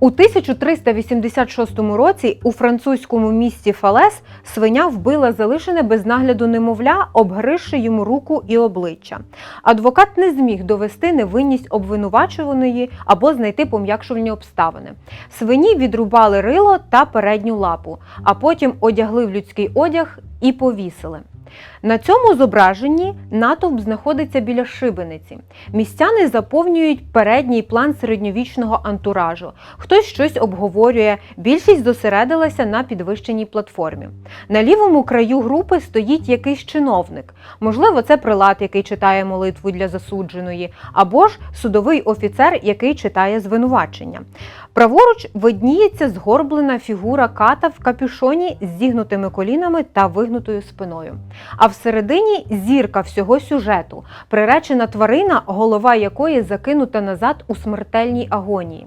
У 1386 році у французькому місті Фалес свиня вбила залишене без нагляду немовля, обгризши йому руку і обличчя. Адвокат не зміг довести невинність обвинувачуваної або знайти пом'якшувальні обставини. Свині відрубали рило та передню лапу, а потім одягли в людський одяг і повісили. На цьому зображенні натовп знаходиться біля шибениці. Містяни заповнюють передній план середньовічного антуражу. Хтось щось обговорює, більшість зосередилася на підвищеній платформі. На лівому краю групи стоїть якийсь чиновник. Можливо, це прилад, який читає молитву для засудженої, або ж судовий офіцер, який читає звинувачення. Праворуч видніється згорблена фігура ката в капюшоні з зігнутими колінами та вигнутою спиною. А всередині зірка всього сюжету, приречена тварина, голова якої закинута назад у смертельній агонії.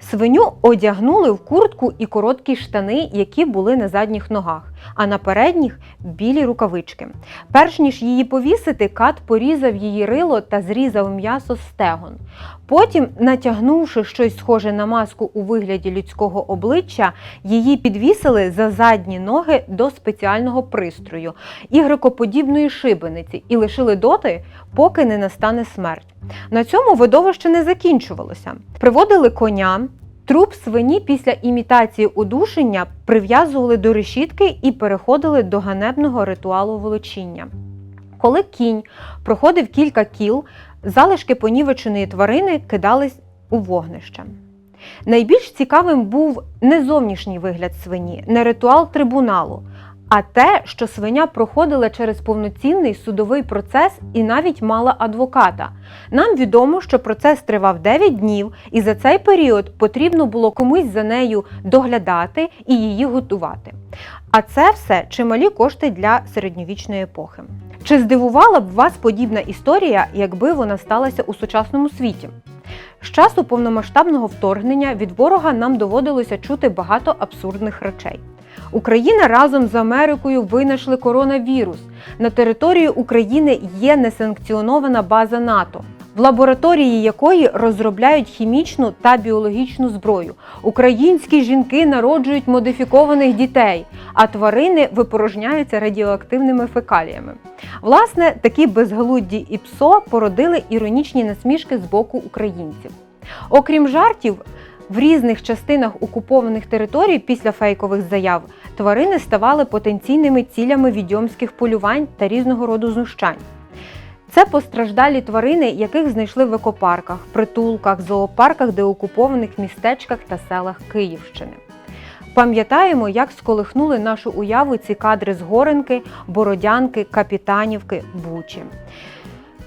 Свиню одягнули в куртку і короткі штани, які були на задніх ногах, а на передніх білі рукавички. Перш ніж її повісити, кат порізав її рило та зрізав м'ясо стегон. Потім, натягнувши щось схоже на маску у вигляді людського обличчя, її підвісили за задні ноги до спеціального пристрою ігрекоподібної шибениці і лишили доти, поки не настане смерть. На цьому видовище не закінчувалося. Приводили коня. Труп свині після імітації удушення прив'язували до решітки і переходили до ганебного ритуалу волочіння. Коли кінь проходив кілька кіл, залишки понівеченої тварини кидались у вогнище. Найбільш цікавим був не зовнішній вигляд свині, не ритуал трибуналу, а те, що свиня проходила через повноцінний судовий процес і навіть мала адвоката. Нам відомо, що процес тривав 9 днів, і за цей період потрібно було комусь за нею доглядати і її готувати. А це все чималі кошти для середньовічної епохи. Чи здивувала б вас подібна історія, якби вона сталася у сучасному світі? З часу повномасштабного вторгнення від ворога нам доводилося чути багато абсурдних речей. Україна разом з Америкою винайшли коронавірус. На території України є несанкціонована база НАТО, в лабораторії якої розробляють хімічну та біологічну зброю. Українські жінки народжують модифікованих дітей, а тварини випорожняються радіоактивними фекаліями. Власне, такі безглудді і псо породили іронічні насмішки з боку українців. Окрім жартів, в різних частинах окупованих територій після фейкових заяв тварини ставали потенційними цілями відьомських полювань та різного роду знущань. Це постраждалі тварини, яких знайшли в екопарках, притулках, зоопарках, деокупованих містечках та селах Київщини. Пам'ятаємо, як сколихнули нашу уяву ці кадри з Горенки, Бородянки, Капітанівки, Бучі.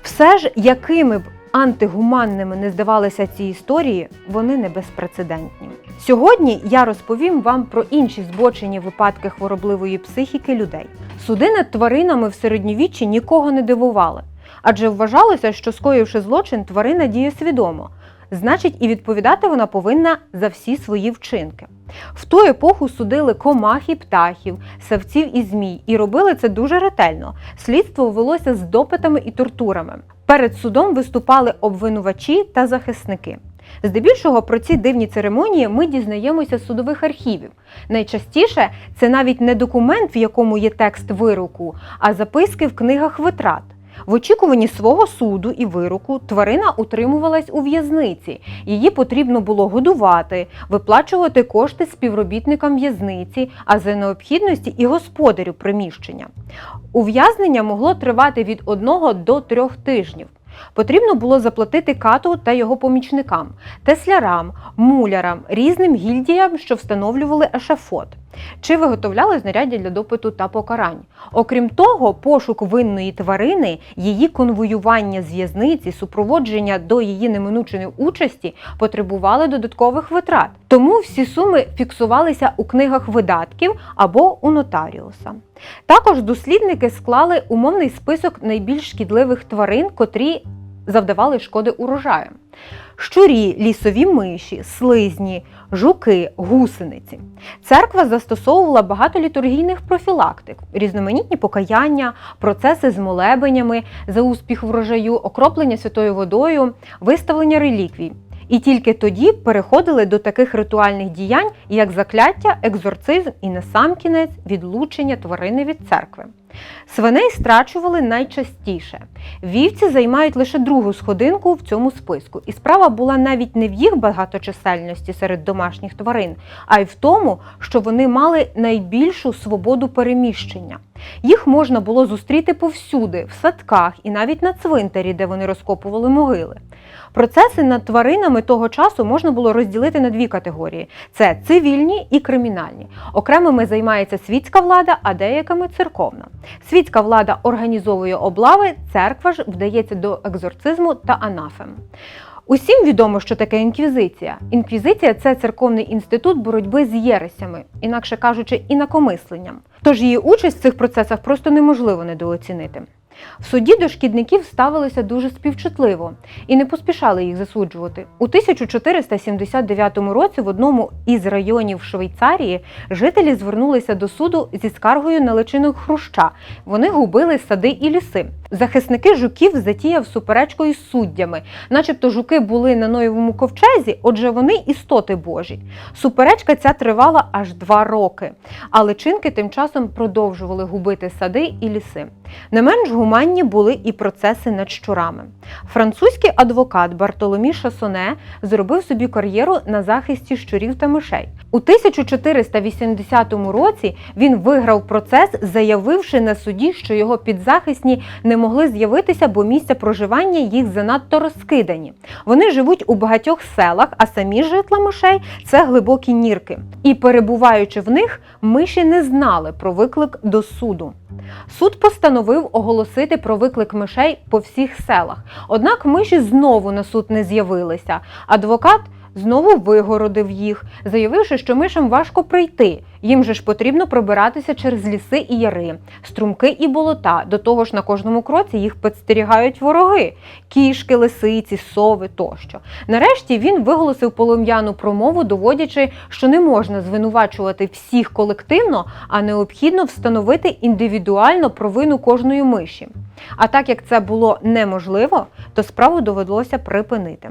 Все ж, якими б антигуманними не здавалися ці історії, вони не безпрецедентні. Сьогодні я розповім вам про інші збочені випадки хворобливої психіки людей. Суди над тваринами в середньовіччі нікого не дивували, адже вважалося, що скоївши злочин, тварина діє свідомо. Значить, і відповідати вона повинна за всі свої вчинки. В ту епоху судили комах і птахів, савців і змій, і робили це дуже ретельно. Слідство велося з допитами і тортурами. Перед судом виступали обвинувачі та захисники. Здебільшого про ці дивні церемонії ми дізнаємося з судових архівів. Найчастіше це навіть не документ, в якому є текст вироку, а записки в книгах витрат. В очікуванні свого суду і вироку тварина утримувалась у в'язниці. Її потрібно було годувати, виплачувати кошти співробітникам в'язниці, а за необхідності і господарю приміщення. Ув'язнення могло тривати від одного до трьох тижнів. Потрібно було заплатити кату та його помічникам, теслярам, мулярам, різним гільдіям, що встановлювали ешафот, чи виготовляли знаряддя для допиту та покарань. Окрім того, пошук винної тварини, її конвоювання з в'язниці, супроводження до її неминученої участі потребували додаткових витрат. Тому всі суми фіксувалися у книгах видатків або у нотаріуса. Також дослідники склали умовний список найбільш шкідливих тварин, котрі завдавали шкоди урожаю. Щурі, лісові миші, слизні, жуки, гусениці. Церква застосовувала багато літургійних профілактик, різноманітні покаяння, процеси з молебенями за успіх врожаю, окроплення святою водою, виставлення реліквій. І тільки тоді переходили до таких ритуальних діянь, як закляття, екзорцизм і насамкінець відлучення тварини від церкви. Свиней страчували найчастіше. Вівці займають лише другу сходинку в цьому списку, і справа була навіть не в їх багаточисельності серед домашніх тварин, а й в тому, що вони мали найбільшу свободу переміщення. Їх можна було зустріти повсюди, в садках і навіть на цвинтарі, де вони розкопували могили. Процеси над тваринами того часу можна було розділити на дві категорії: це цивільні і кримінальні. Окремими займається світська влада, а деякими церковна. Світська влада організовує облави, церква ж вдається до екзорцизму та анафем. Усім відомо, що таке інквізиція. Інквізиція це церковний інститут боротьби з єресями, інакше кажучи, інакомисленням. Тож її участь в цих процесах просто неможливо недооцінити. В суді до шкідників ставилися дуже співчутливо і не поспішали їх засуджувати. У 1479 році в одному із районів Швейцарії жителі звернулися до суду зі скаргою на личинок хруща. Вони губили сади і ліси. Захисники жуків затіяв суперечку із суддями, начебто жуки були на Ноєвому ковчезі, отже, вони істоти Божі. Суперечка ця тривала аж два роки, а личинки тим часом продовжували губити сади і ліси. Не менш гуманні були і процеси над щурами. Французький адвокат Бартоломі Шасоне зробив собі кар'єру на захисті щурів та мишей. У 1480 році він виграв процес, заявивши на суді, що його підзахисні не могли з'явитися, бо місця проживання їх занадто розкидані. Вони живуть у багатьох селах, а самі житла мишей це глибокі нірки. І перебуваючи в них, миші не знали про виклик до суду. Суд постановив оголосити про виклик мишей по всіх селах. Однак миші знову на суд не з'явилися. Адвокат знову вигородив їх, заявивши, що мишам важко прийти. Їм же ж потрібно пробиратися через ліси і яри, струмки і болота. До того ж, на кожному кроці їх підстерігають вороги кішки, лисиці, сови тощо. Нарешті він виголосив полум'яну промову, доводячи, що не можна звинувачувати всіх колективно, а необхідно встановити індивідуально провину кожної миші. А так як це було неможливо, то справу довелося припинити.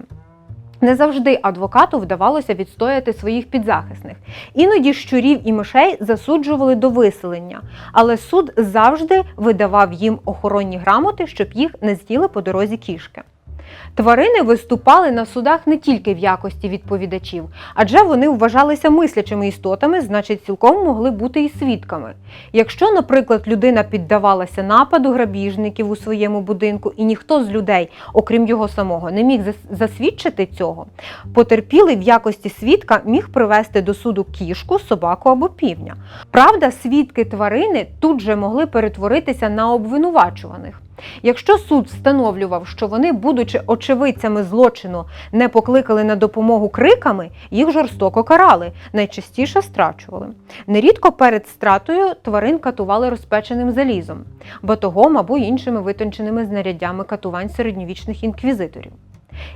Не завжди адвокату вдавалося відстояти своїх підзахисних. Іноді щурів і мишей засуджували до виселення, але суд завжди видавав їм охоронні грамоти, щоб їх не з'їли по дорозі кішки. Тварини виступали на судах не тільки в якості відповідачів, адже вони вважалися мислячими істотами, значить, цілком могли бути і свідками. Якщо, наприклад, людина піддавалася нападу грабіжників у своєму будинку, і ніхто з людей, окрім його самого, не міг засвідчити цього, потерпілий в якості свідка міг привести до суду кішку, собаку або півня. Правда, свідки тварини тут же могли перетворитися на обвинувачуваних. Якщо суд встановлював, що вони, будучи очевидцями злочину, не покликали на допомогу криками, їх жорстоко карали, найчастіше страчували. Нерідко перед стратою тварин катували розпеченим залізом, батогом або іншими витонченими знаряддями катувань середньовічних інквізиторів.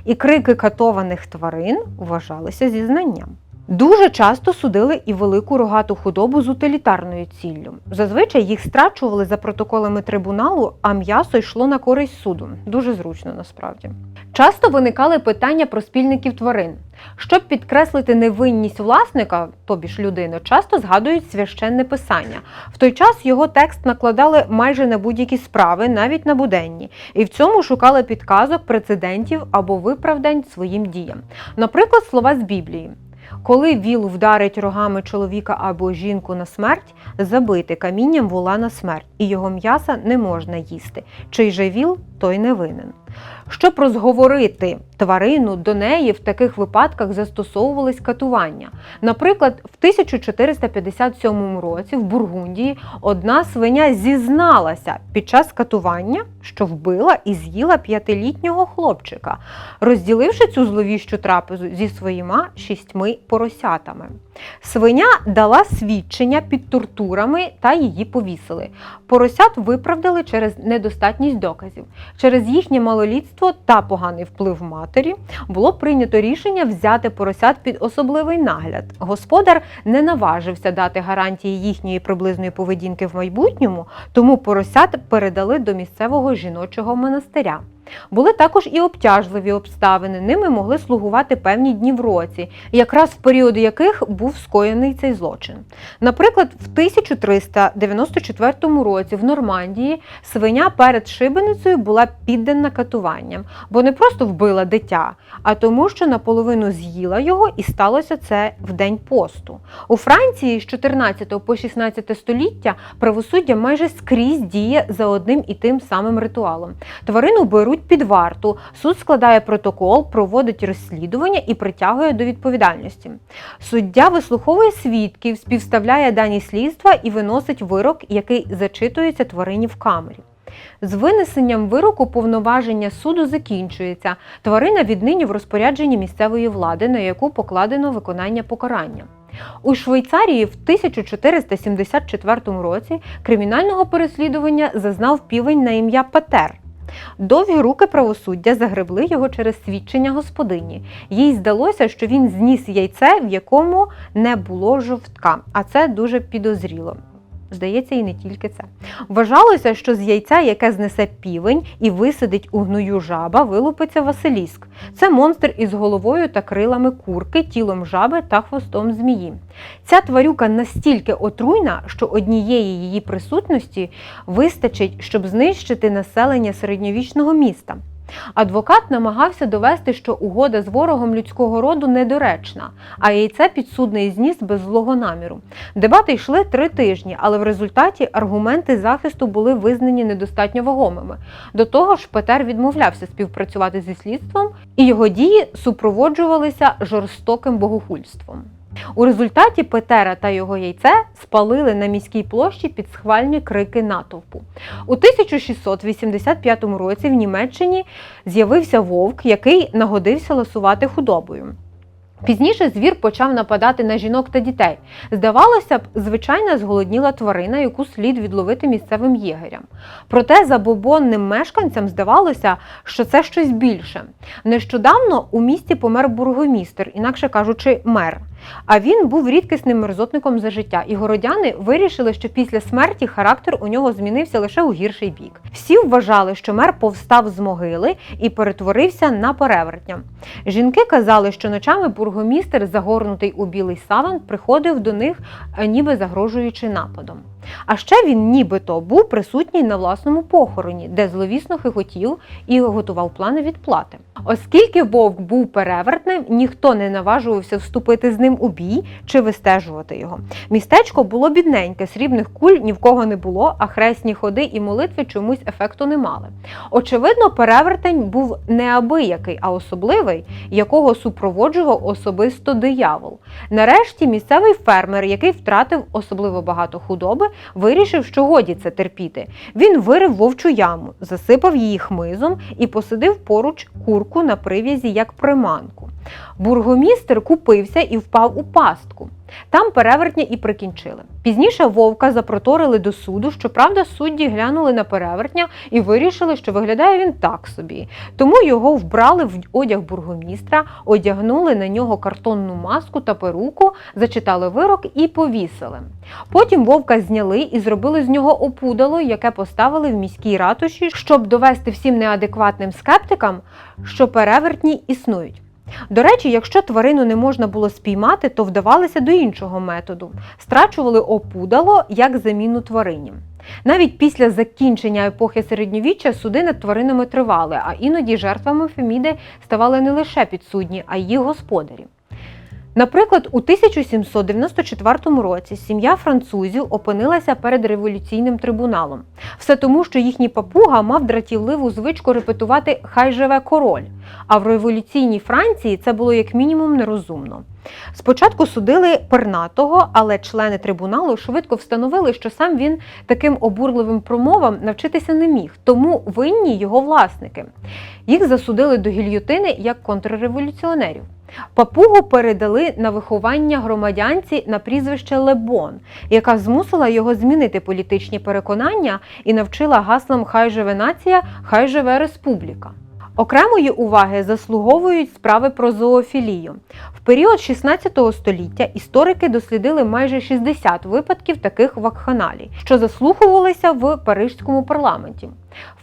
І крики катованих тварин вважалися зізнанням. Дуже часто судили і велику рогату худобу з утилітарною ціллю. Зазвичай їх страчували за протоколами трибуналу, а м'ясо йшло на користь суду. Дуже зручно насправді. Часто виникали питання про спільників тварин. Щоб підкреслити невинність власника, тобі ж людини, часто згадують священне писання. В той час його текст накладали майже на будь-які справи, навіть на буденні, і в цьому шукали підказок, прецедентів або виправдань своїм діям. Наприклад, слова з Біблії. Коли віл вдарить рогами чоловіка або жінку на смерть, забити камінням вола на смерть, і його м'яса не можна їсти. Чий же віл, той не винен. Щоб розговорити тварину, до неї в таких випадках застосовувались катування. Наприклад, в 1457 році в Бургундії одна свиня зізналася під час катування, що вбила і з'їла п'ятилітнього хлопчика, розділивши цю зловіщу трапезу зі своїми шістьми поросятами. Свиня дала свідчення під тортурами та її повісили. Поросят виправдали через недостатність доказів. Через їхнє малолітство та поганий вплив матері було прийнято рішення взяти поросят під особливий нагляд. Господар не наважився дати гарантії їхньої приблизної поведінки в майбутньому, тому поросят передали до місцевого жіночого монастиря. Були також і обтяжливі обставини. Ними могли слугувати певні дні в році, якраз в період яких був скоєний цей злочин. Наприклад, в 1394 році в Нормандії свиня перед шибеницею була піддана катуванням, бо не просто вбила дитя, а тому, що наполовину з'їла його, і сталося це в день посту. У Франції з 14 по 16 століття правосуддя майже скрізь діє за одним і тим самим ритуалом. Тварину беруть під варту, суд складає протокол, проводить розслідування і притягує до відповідальності. Суддя вислуховує свідків, співставляє дані слідства і виносить вирок, який зачитується тварині в камері. З винесенням вироку повноваження суду закінчується. Тварина віднині в розпорядженні місцевої влади, на яку покладено виконання покарання. У Швейцарії в 1474 році кримінального переслідування зазнав півень на ім'я Петер. Довгі руки правосуддя загребли його через свідчення господині. Їй здалося, що він зніс яйце, в якому не було жовтка, а це дуже підозріло. Здається, і не тільки це. Вважалося, що з яйця, яке знесе півень і висадить у гною жаба, вилупиться Василіск. Це монстр із головою та крилами курки, тілом жаби та хвостом змії. Ця тварюка настільки отруйна, що однієї її присутності вистачить, щоб знищити населення середньовічного міста. Адвокат намагався довести, що угода з ворогом людського роду недоречна, а яйце підсудний зніс без злого наміру. Дебати йшли три тижні, але в результаті аргументи захисту були визнані недостатньо вагомими. До того ж, Петер відмовлявся співпрацювати зі слідством, і його дії супроводжувалися жорстоким богохульством. У результаті Петера та його яйце спалили на міській площі під схвальні крики натовпу. У 1685 році в Німеччині з'явився вовк, який нагодився ласувати худобою. Пізніше звір почав нападати на жінок та дітей. Здавалося б, звичайна зголодніла тварина, яку слід відловити місцевим єгерям. Проте забобонним мешканцям здавалося, що це щось більше. Нещодавно у місті помер бургомістр, інакше кажучи, мер. А він був рідкісним мерзотником за життя, і городяни вирішили, що після смерті характер у нього змінився лише у гірший бік. Всі вважали, що мер повстав з могили і перетворився на перевертня. Жінки казали, що ночами бургомістер, загорнутий у білий саван, приходив до них, е, ніби загрожуючи нападом. А ще він нібито був присутній на власному похороні, де зловісно хихотів і готував плани відплати. Оскільки вовк був перевертним, ніхто не наважувався вступити з ним у бій чи вистежувати його. Містечко було бідненьке, срібних куль ні в кого не було, а хресні ходи і молитви чомусь ефекту не мали. Очевидно, перевертень був неабиякий, а особливий, якого супроводжував особисто диявол. Нарешті місцевий фермер, який втратив особливо багато худоби, вирішив, що годі це терпіти. Він вирив вовчу яму, засипав її хмизом і посадив поруч курку на прив'язі як приманку. Бургомістер купився і впав у пастку. Там перевертня і прикінчили. Пізніше вовка запроторили до суду. Щоправда, судді глянули на перевертня і вирішили, що виглядає він так собі. Тому його вбрали в одяг бургомістра, одягнули на нього картонну маску та перуку, зачитали вирок і повісили. Потім вовка зняли і зробили з нього опудало, яке поставили в міській ратуші, щоб довести всім неадекватним скептикам, що перевертні існують. До речі, якщо тварину не можна було спіймати, то вдавалися до іншого методу страчували опудало як заміну тварині. Навіть після закінчення епохи середньовіччя суди над тваринами тривали, а іноді жертвами Феміди ставали не лише підсудні, а й їх господарі. Наприклад, у 1794 році сім'я французів опинилася перед революційним трибуналом. Все тому, що їхній папуга мав дратівливу звичку репетувати Хай живе король. А в революційній Франції це було як мінімум нерозумно. Спочатку судили пернатого, але члени трибуналу швидко встановили, що сам він таким обурливим промовам навчитися не міг, тому винні його власники. Їх засудили до гільйотини як контрреволюціонерів. Папугу передали на виховання громадянці на прізвище Лебон, яка змусила його змінити політичні переконання і навчила гаслам Хай живе нація, хай живе республіка. Окремої уваги заслуговують справи про зоофілію. Період 16 століття історики дослідили майже 60 випадків таких вакханалій, що заслухувалися в парижському парламенті.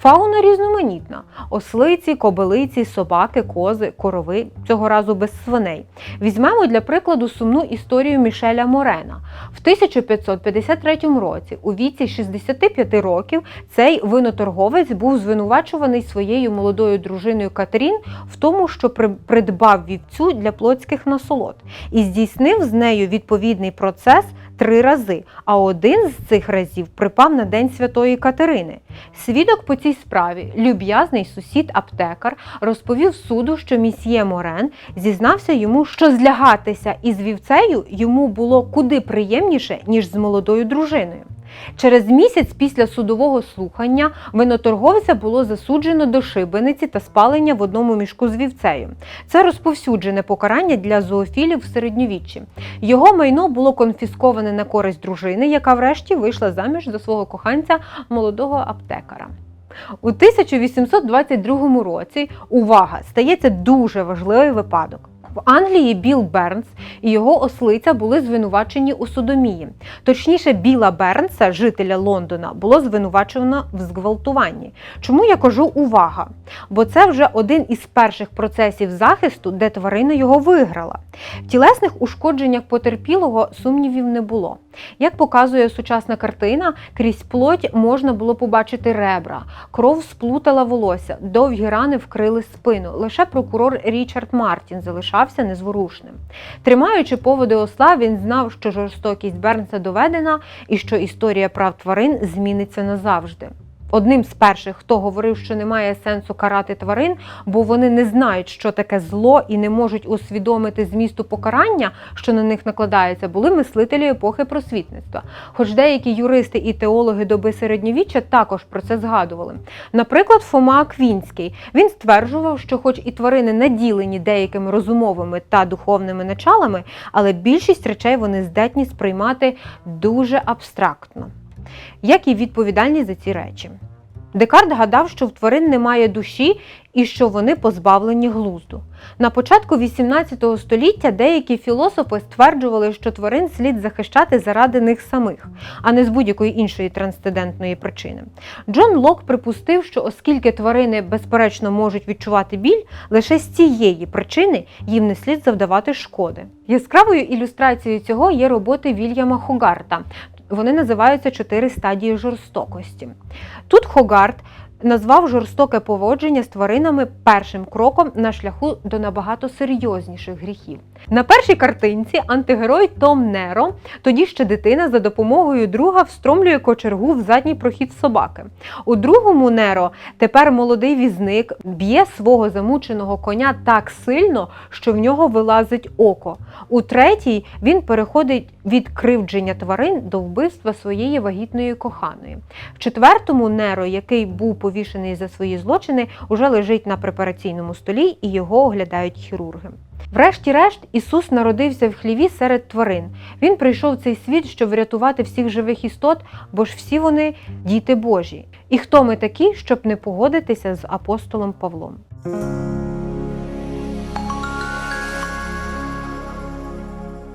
Фауна різноманітна: ослиці, кобилиці, собаки, кози, корови, цього разу без свиней. Візьмемо для прикладу сумну історію Мішеля Морена. В 1553 році, у віці 65 років, цей виноторговець був звинувачуваний своєю молодою дружиною Катерін в тому, що при- придбав вівцю для плотських насолод і здійснив з нею відповідний процес три рази, а один з цих разів припав на День Святої Катерини. Свідок по цій справі, люб'язний сусід аптекар, розповів суду, що місьє Морен зізнався йому, що злягатися із вівцею йому було куди приємніше, ніж з молодою дружиною. Через місяць після судового слухання виноторговця було засуджено до шибениці та спалення в одному мішку з вівцею. Це розповсюджене покарання для зоофілів в середньовіччі. Його майно було конфісковане на користь дружини, яка врешті вийшла заміж за свого коханця молодого аптекара. У 1822 році увага стається дуже важливий випадок. В Англії Біл Бернс і його ослиця були звинувачені у содомії. Точніше, Біла Бернса, жителя Лондона, було звинувачено в зґвалтуванні. Чому я кажу увага? Бо це вже один із перших процесів захисту, де тварина його виграла. В тілесних ушкодженнях потерпілого сумнівів не було. Як показує сучасна картина, крізь плоть можна було побачити ребра, кров сплутала волосся, довгі рани вкрили спину. Лише прокурор Річард Мартін залишався незворушним. Тримаючи поводи осла, він знав, що жорстокість Бернса доведена і що історія прав тварин зміниться назавжди. Одним з перших, хто говорив, що немає сенсу карати тварин, бо вони не знають, що таке зло і не можуть усвідомити змісту покарання, що на них накладається, були мислителі епохи просвітництва. Хоч деякі юристи і теологи доби середньовіччя також про це згадували. Наприклад, Фома Аквінський він стверджував, що, хоч і тварини наділені деякими розумовими та духовними началами, але більшість речей вони здатні сприймати дуже абстрактно як і відповідальність за ці речі. Декарт гадав, що в тварин немає душі і що вони позбавлені глузду. На початку XVIII століття деякі філософи стверджували, що тварин слід захищати заради них самих, а не з будь-якої іншої трансцендентної причини. Джон Лок припустив, що оскільки тварини безперечно можуть відчувати біль, лише з цієї причини їм не слід завдавати шкоди. Яскравою ілюстрацією цього є роботи Вільяма Хогарта. Вони називаються чотири стадії жорстокості. Тут Хогарт назвав жорстоке поводження з тваринами першим кроком на шляху до набагато серйозніших гріхів. На першій картинці антигерой Том Неро, тоді ще дитина, за допомогою друга встромлює кочергу в задній прохід собаки. У другому Неро тепер молодий візник б'є свого замученого коня так сильно, що в нього вилазить око. У третій він переходить від кривдження тварин до вбивства своєї вагітної коханої. В четвертому Неро, який був повішений за свої злочини, уже лежить на препараційному столі і його оглядають хірурги. Врешті-решт, Ісус народився в хліві серед тварин. Він прийшов в цей світ, щоб врятувати всіх живих істот, бо ж всі вони діти Божі. І хто ми такі, щоб не погодитися з апостолом Павлом?